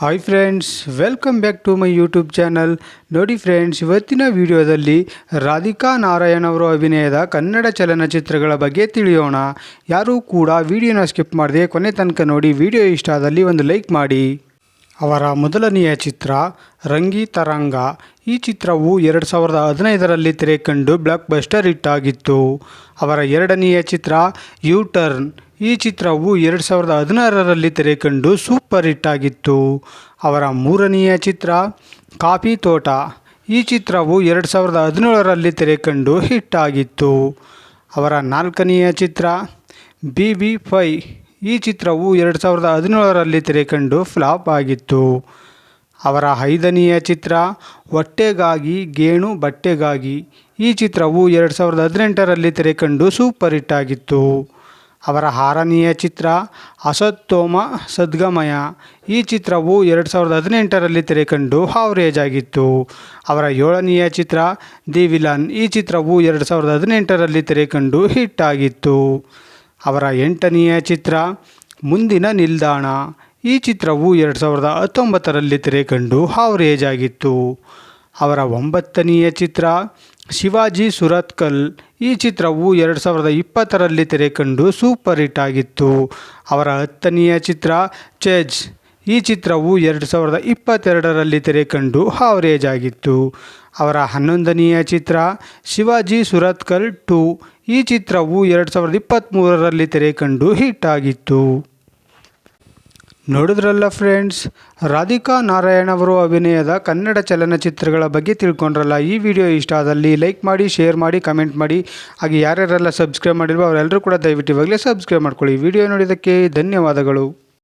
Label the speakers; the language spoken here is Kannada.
Speaker 1: Hi friends welcome back to my YouTube channel ನೋಡಿ ಫ್ರೆಂಡ್ಸ್ ಇವತ್ತಿನ ವಿಡಿಯೋದಲ್ಲಿ ರಾಧಿಕಾ ನಾರಾಯಣ್ ಅವರು ಅಭಿನಯದ ಕನ್ನಡ ಚಲನಚಿತ್ರಗಳ ಬಗ್ಗೆ ತಿಳಿಯೋಣ. ಯಾರೂ ಕೂಡ ವಿಡಿಯೋನ ಸ್ಕಿಪ್ ಮಾಡದೆ ಕೊನೆ ತನಕ ನೋಡಿ ವಿಡಿಯೋ ಇಷ್ಟ ಆದಲ್ಲಿ ಒಂದು ಲೈಕ್ ಮಾಡಿ. ಅವರ ಮೊದಲನೆಯ ಚಿತ್ರ ರಂಗಿ ತರಂಗ. ಈ ಚಿತ್ರವು ಎರಡು ಸಾವಿರದ ಹದಿನೈದರಲ್ಲಿ ತೆರೆ ಕಂಡು ಬ್ಲಾಕ್ ಬಸ್ಟರ್ ಹಿಟ್ ಆಗಿತ್ತು. ಅವರ ಎರಡನೆಯ ಚಿತ್ರ ಯೂ ಟರ್ನ್ ಈ ಚಿತ್ರವು ಎರಡು ಸಾವಿರದ ಹದಿನಾರರಲ್ಲಿ ತೆರೆ ಕಂಡು ಸೂಪರ್ ಹಿಟ್ ಆಗಿತ್ತು. ಅವರ ಮೂರನೆಯ ಚಿತ್ರ, ಕಾಫಿ ತೋಟ. ಈ ಚಿತ್ರವು ಎರಡು ಸಾವಿರದ ಹದಿನೇಳರಲ್ಲಿ ತೆರೆ ಕಂಡು ಹಿಟ್ ಆಗಿತ್ತು. ಅವರ ನಾಲ್ಕನೆಯ ಚಿತ್ರ, ಬಿ ಬಿ ಫೈ. ಈ ಚಿತ್ರವು ಎರಡು ಸಾವಿರದ ಹದಿನೇಳರಲ್ಲಿ ತೆರೆ ಕಂಡು ಫ್ಲಾಪ್ ಆಗಿತ್ತು. ಅವರ ಐದನೆಯ ಚಿತ್ರ, ಹೊಟ್ಟೆಗಾಗಿ ಗೇಣು ಬಟ್ಟೆಗಾಗಿ. ಈ ಚಿತ್ರವು ಎರಡು ಸಾವಿರದ ಹದಿನೆಂಟರಲ್ಲಿ ತೆರೆ ಕಂಡು ಸೂಪರ್ ಹಿಟ್ ಆಗಿತ್ತು. ಅವರ ಆರನೆಯ ಚಿತ್ರ ಅಸತ್ತೋಮ ಸದ್ಗಮಯ. ಈ ಚಿತ್ರವು ಎರಡು ಸಾವಿರದ ಹದಿನೆಂಟರಲ್ಲಿ ತೆರೆಕಂಡು ಹಾವ್ರೇಜ್ ಆಗಿತ್ತು ಅವರ ಏಳನೆಯ ಚಿತ್ರ ದಿ ವಿಲನ್. ಈ ಚಿತ್ರವು ಎರಡು ಸಾವಿರದ ಹದಿನೆಂಟರಲ್ಲಿ ತೆರೆಕಂಡು ಹಿಟ್ ಆಗಿತ್ತು ಅವರ ಎಂಟನೆಯ ಚಿತ್ರ ಮುಂದಿನ ನಿಲ್ದಾಣ. ಈ ಚಿತ್ರವು ಎರಡು ಸಾವಿರದ ಹತ್ತೊಂಬತ್ತರಲ್ಲಿ ತೆರೆಕಂಡು ಹಾವ್ರೇಜ್ ಆಗಿತ್ತು ಅವರ ಒಂಬತ್ತನೆಯ ಚಿತ್ರ ಶಿವಾಜಿ ಸುರತ್ಕಲ್. ಈ ಚಿತ್ರವು ಎರಡು ಸಾವಿರದ ಇಪ್ಪತ್ತರಲ್ಲಿ ತೆರೆ ಕಂಡು ಸೂಪರ್ ಹಿಟ್ ಆಗಿತ್ತು. ಅವರ ಹತ್ತನೆಯ ಚಿತ್ರ ಚೇಜ್. ಈ ಚಿತ್ರವು ಎರಡು ಸಾವಿರದ ಇಪ್ಪತ್ತೆರಡರಲ್ಲಿ ತೆರೆ ಕಂಡು ಹಾವರೇಜ್ ಆಗಿತ್ತು. ಅವರ ಹನ್ನೊಂದನೆಯ ಚಿತ್ರ ಶಿವಾಜಿ ಸುರತ್ಕಲ್ ಟು. ಈ ಚಿತ್ರವು ಎರಡು ಸಾವಿರದ ಇಪ್ಪತ್ತ್ಮೂರರಲ್ಲಿ ತೆರೆ ಕಂಡು ಹಿಟ್ ಆಗಿತ್ತು. ನೋಡಿದ್ರಲ್ಲ ಫ್ರೆಂಡ್ಸ್ ರಾಧಿಕಾ ನಾರಾಯಣ್ ಅವರು ಅಭಿನಯದ ಕನ್ನಡ ಚಲನಚಿತ್ರಗಳ ಬಗ್ಗೆ ತಿಳ್ಕೊಂಡ್ರಲ್ಲ. ಈ ವಿಡಿಯೋ ಇಷ್ಟ ಆದಲ್ಲಿ ಲೈಕ್ ಮಾಡಿ ಶೇರ್ ಮಾಡಿ ಕಮೆಂಟ್ ಮಾಡಿ. ಹಾಗೆ ಯಾರ್ಯಾರೆಲ್ಲ ಸಬ್ಸ್ಕ್ರೈಬ್ ಮಾಡಿಲ್ವೋ ಅವರೆಲ್ಲರೂ ಕೂಡ ದಯವಿಟ್ಟು ಇವಾಗಲೇ ಸಬ್ಸ್ಕ್ರೈಬ್ ಮಾಡ್ಕೊಳ್ಳಿ. ವಿಡಿಯೋ ನೋಡಿದ್ದಕ್ಕೆ ಧನ್ಯವಾದಗಳು.